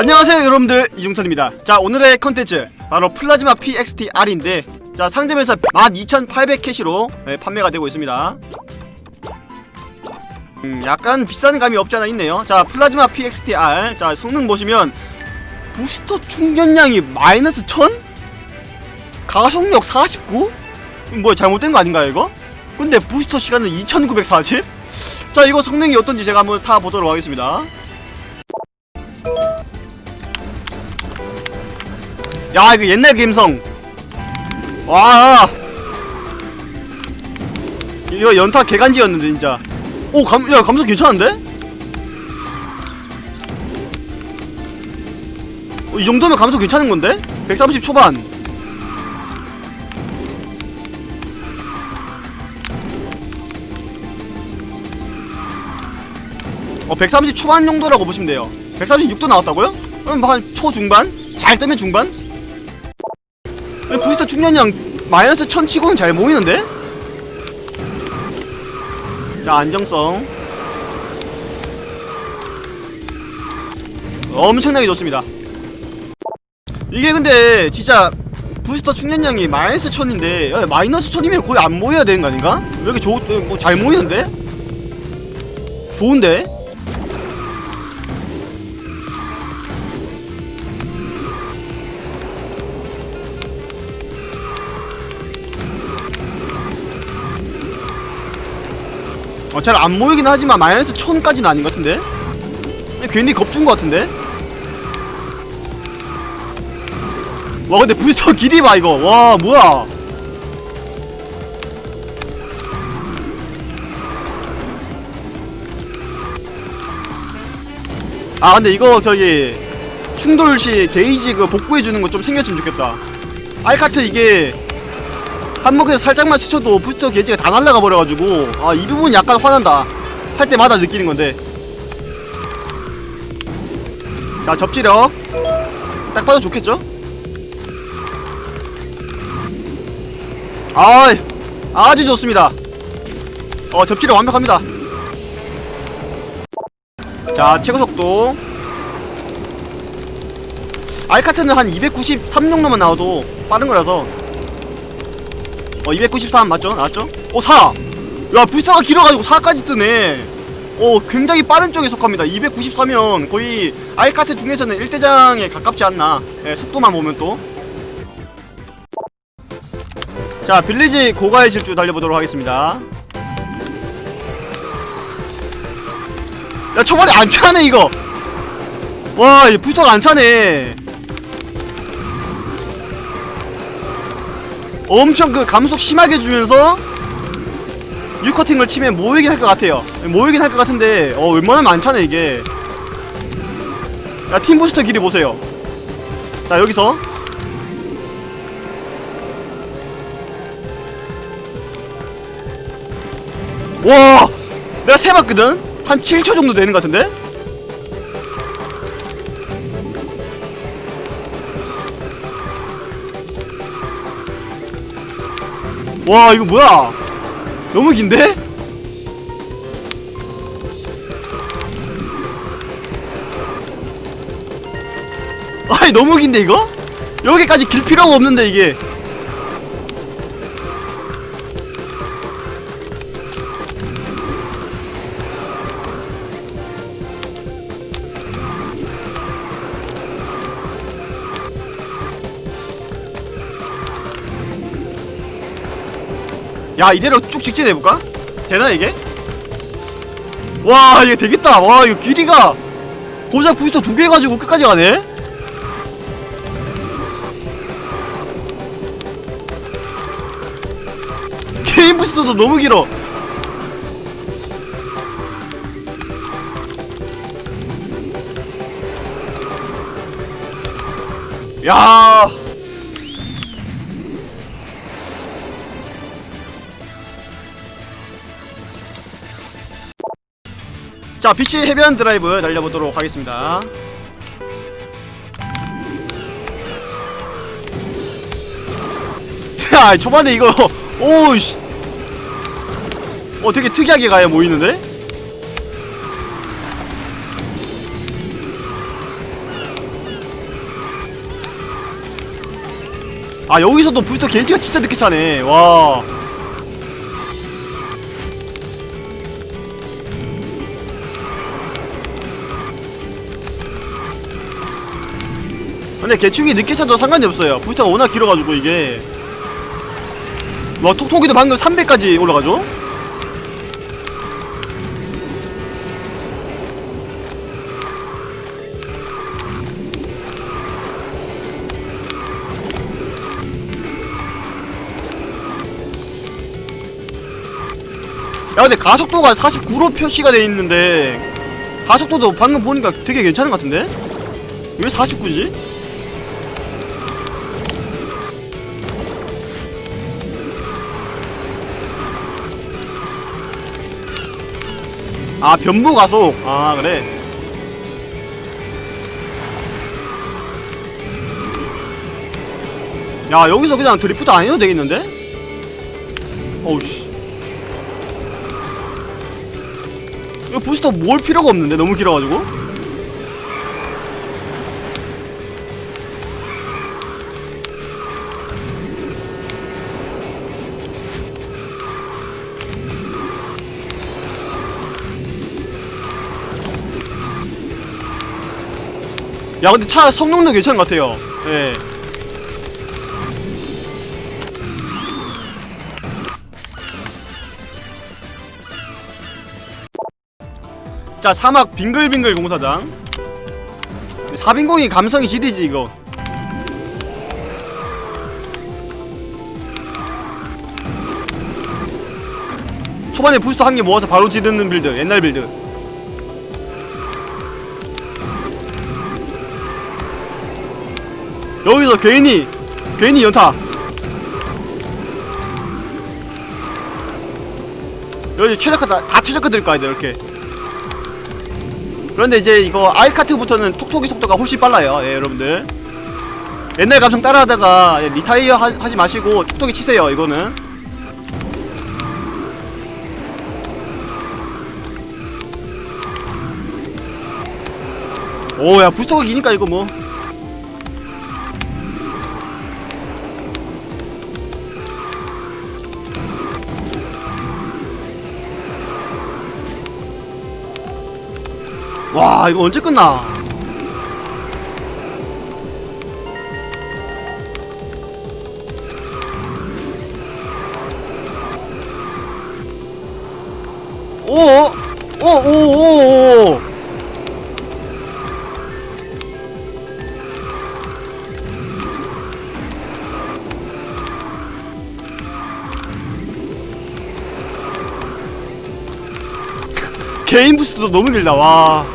안녕하세요 여러분들 이중선입니다 자 오늘의 컨텐츠 바로 플라즈마 PXTR인데 자 상점에서 12,800캐시로 네, 판매가 되고 있습니다 음 약간 비싼 감이 없지 않아 있네요 자 플라즈마 PXTR 자 성능 보시면 부스터 충전량이 마이너스 1000? 가속력 49? 뭐야 잘못된 거 아닌가요 이거? 근데 부스터 시간은 2940? 자 이거 성능이 어떤지 제가 한번 타보도록 하겠습니다 야 이거 옛날 감성 와 이거 연타 개간지였는데 진짜 오 감, 야 감성 괜찮은데? 어, 이 정도면 감성 괜찮은 건데? 130 초반 어, 130 초반 정도라고 보시면 돼요. 136도 나왔다고요? 그럼 한 초중반? 잘 뜨면 중반? 왜 부스터 충전량 마이너스 1000 치고는 잘 모이는데? 자, 안정성. 엄청나게 좋습니다. 이게 근데 진짜 부스터 충전량이 마이너스 1000인데 마이너스 1000이면 거의 안 모여야 되는 거 아닌가? 왜 이렇게 좋, 뭐 잘 모이는데? 좋은데? 어, 잘안 모이긴 하지만 마이너스 1000까지는 아닌 것 같은데? 괜히 겁준 것 같은데? 와 근데 부스터 길이 봐 이거 와 뭐야 아 근데 이거 저기 충돌 시 게이지 그 복구해주는 거 좀 생겼으면 좋겠다 알카트 이게 한목에서 살짝만 스쳐도 부스터 게이지가 다 날라가 버려가지고 아 이 부분 약간 화난다. 할 때마다 느끼는 건데. 자 접지력. 딱 봐도 좋겠죠? 아 아주 좋습니다. 어 접지력 완벽합니다. 자 최고 속도. 알카트는 한 293 정도만 나와도 빠른 거라서 어, 293 맞죠? 나왔죠? 오, 4! 야, 부스터가 길어가지고 4까지 뜨네. 오, 굉장히 빠른 쪽에 속합니다. 294면 거의 알카트 중에서는 1대장에 가깝지 않나. 예, 속도만 보면 또. 자, 빌리지 고가의 질주 달려보도록 하겠습니다. 야, 초반에 안 차네, 이거! 와, 이 부스터가 안 차네. 엄청 그 감속 심하게 주면서 유커팅을 치면 모이긴 할 것 같아요. 모이긴 할 것 같은데 어안 차네 이게. 야 팀부스터 길이 보세요. 자 여기서. 와! 내가 세봤거든? 한 7초 정도 되는 것 같은데 와 이거 뭐야 너무 긴데? 아니 너무 긴데 이거? 여기까지 길 필요가 없는데 이게 야 이대로 쭉 직진해볼까? 되나 이게? 와 이게 되겠다 와 이거 길이가 고작 부스터 두 개 가지고 끝까지 가네? 게임 부스터도 너무 길어 야 자 BC 해변 드라이브 달려보도록 하겠습니다. 야 아, 초반에 이거 오우씨. 어 되게 특이하게 가야 모이는데? 아 여기서도 부스터 게이트가 진짜 늦게 차네. 와. 근데 개충이 늦게 차도 상관이 없어요 부스터가 워낙 길어가지고 이게 와 톡톡이도 방금 300까지 올라가죠? 야 근데 가속도가 49로 표시가 돼 있는데 가속도도 방금 보니까 되게 괜찮은 것 같은데? 왜 49지? 아 변부 가속. 아 그래. 야 여기서 그냥 드리프트 안 해도 되겠는데? 어우씨. 이거 부스터 모을 필요가 없는데? 너무 길어가지고 야 근데 차 성능도 괜찮은 것 같아요. 예. 자 사막 빙글빙글 공사장. 4빙공이 감성이 지리지 이거. 초반에 부스터 한 개 모아서 바로 지르는 빌드 옛날 빌드 여기서 괜히 괜히 연타. 여기 최저가 다, 다 최저가 들 거야 이렇게. 그런데 이제 이거 알카트부터는 톡톡이 속도가 훨씬 빨라요 예 여러분들. 옛날 감성 따라하다가 예, 리타이어 하, 하지 마시고 톡톡이 치세요 이거는. 오야 부스터가 기니까 이거 뭐 와 이거 언제 끝나? 오오 오 오오오. 개인 부스도 너무 길다 와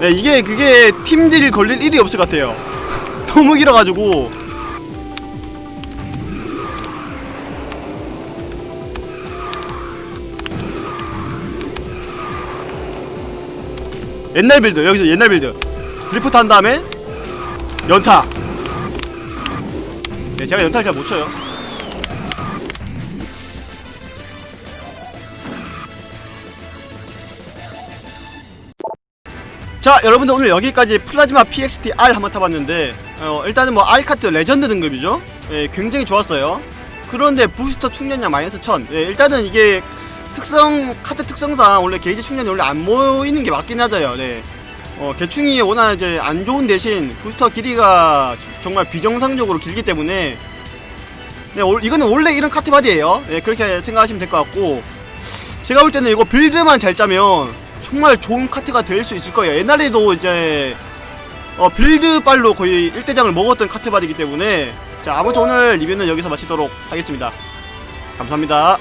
네, 이게 그게 팀들이 걸릴 일이 없을 것 같아요. 너무 길어가지고. 옛날 빌드 여기서 옛날 빌드 드리프트 한 다음에 연타 네 제가 연타를 잘 못 쳐요 자 여러분들 오늘 여기까지 플라즈마 PXT R 한번 타봤는데 어, 일단은 뭐 R카트 레전드 등급이죠? 예, 굉장히 좋았어요. 그런데 부스터 충전량 마이너스 1000 예, 일단은 이게 특성 카트 특성상 원래 게이지 충전이 원래 안 모이는 게 맞긴 하죠. 네. 어, 개충이 워낙 이제 안 좋은 대신 부스터 길이가 정말 비정상적으로 길기 때문에 네, 올- 이거는 원래 이런 카트 바디예요. 예, 그렇게 생각하시면 될 것 같고 제가 볼 때는 이거 빌드만 잘 짜면 정말 좋은 카트가 될 수 있을 거예요. 옛날에도 이제 어, 빌드 빨로 거의 1대장을 먹었던 카트 바디이기 때문에 자 아무튼 오늘 리뷰는 여기서 마치도록 하겠습니다. 감사합니다.